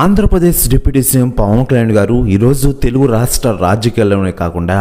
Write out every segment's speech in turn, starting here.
Andhra Pradesh deputy CM Pawan Kalyan garu ఈరోజు తెలుగు రాష్ట్ర రాజకీయాల్లోనే కాకుండా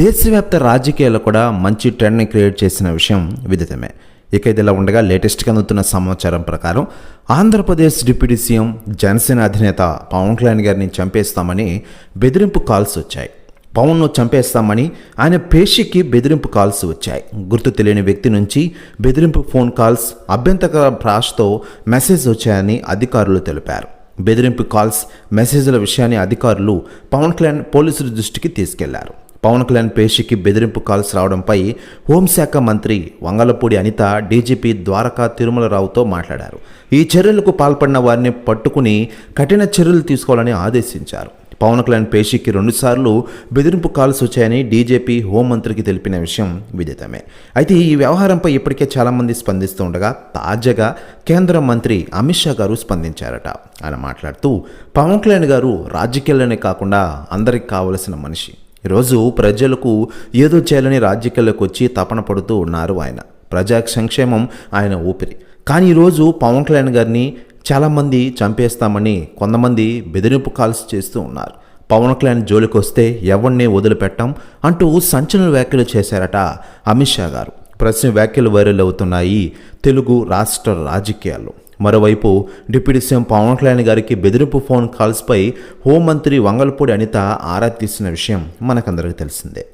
దేశవ్యాప్త రాజకీయాల్లో కూడా మంచి ట్రెండ్ని క్రియేట్ చేసిన విషయం విదితమే. ఇక ఇదిలా ఉండగా లేటెస్ట్గా అందుతున్న సమాచారం ప్రకారం ఆంధ్రప్రదేశ్ డిప్యూటీ సీఎం జనసేన అధినేత పవన్ కళ్యాణ్ గారిని చంపేస్తామని బెదిరింపు కాల్స్ వచ్చాయి. పవన్ను చంపేస్తామని ఆయన పేషికి బెదిరింపు కాల్స్ వచ్చాయి. గుర్తు తెలియని వ్యక్తి నుంచి బెదిరింపు ఫోన్ కాల్స్ అభ్యంతర భాషతో మెసేజ్ వచ్చాయని అధికారులు తెలిపారు. బెదిరింపు కాల్స్ మెసేజ్ల విషయాన్ని అధికారులు పవన్ కళ్యాణ్ పోలీసుల దృష్టికి తీసుకెళ్ళారు. పవన్ కళ్యాణ్ పేషికి బెదిరింపు కాల్స్ రావడంపై హోంశాఖ మంత్రి వంగలపూడి అనిత డీజీపీ ద్వారకా తిరుమలరావుతో మాట్లాడారు. ఈ చర్యలకు పాల్పడిన వారిని పట్టుకుని కఠిన చర్యలు తీసుకోవాలని ఆదేశించారు. పవన్ కళ్యాణ్ పేషికి రెండుసార్లు బెదిరింపు కాల్స్ వచ్చాయని డీజేపీ హోంమంత్రికి తెలిపిన విషయం విదితమే. అయితే ఈ వ్యవహారంపై ఇప్పటికే చాలామంది స్పందిస్తూ ఉండగా తాజాగా కేంద్ర మంత్రి అమిత్ షా గారు స్పందించారట. ఆయన మాట్లాడుతూ పవన్ కళ్యాణ్ గారు రాజకీయాల్లోనే కాకుండా అందరికి కావలసిన మనిషి. ఈరోజు ప్రజలకు ఏదో చేయాలని రాజకీయాల్లోకి వచ్చి తపన పడుతూ ఉన్నారు ఆయన. ప్రజా సంక్షేమం ఆయన ఊపిరి. కానీ ఈరోజు పవన్ కళ్యాణ్ గారిని చాలామంది చంపేస్తామని కొంతమంది బెదిరింపు కాల్స్ చేస్తూ ఉన్నారు. పవన్ కళ్యాణ్ జోలికి వస్తే ఎవరిని వదిలిపెట్టాం అంటూ సంచలన వ్యాఖ్యలు చేశారట అమిత్ షా గారు. ప్రశ్న వ్యాఖ్యలు వైరల్ అవుతున్నాయి తెలుగు రాష్ట్ర రాజకీయాల్లో. మరోవైపు డిప్యూటీ సీఎం పవన్ కళ్యాణ్ గారికి బెదిరింపు ఫోన్ కాల్స్పై హోంమంత్రి వంగలపూడి అనిత ఆరా తీసిన విషయం మనకందరికీ తెలిసిందే.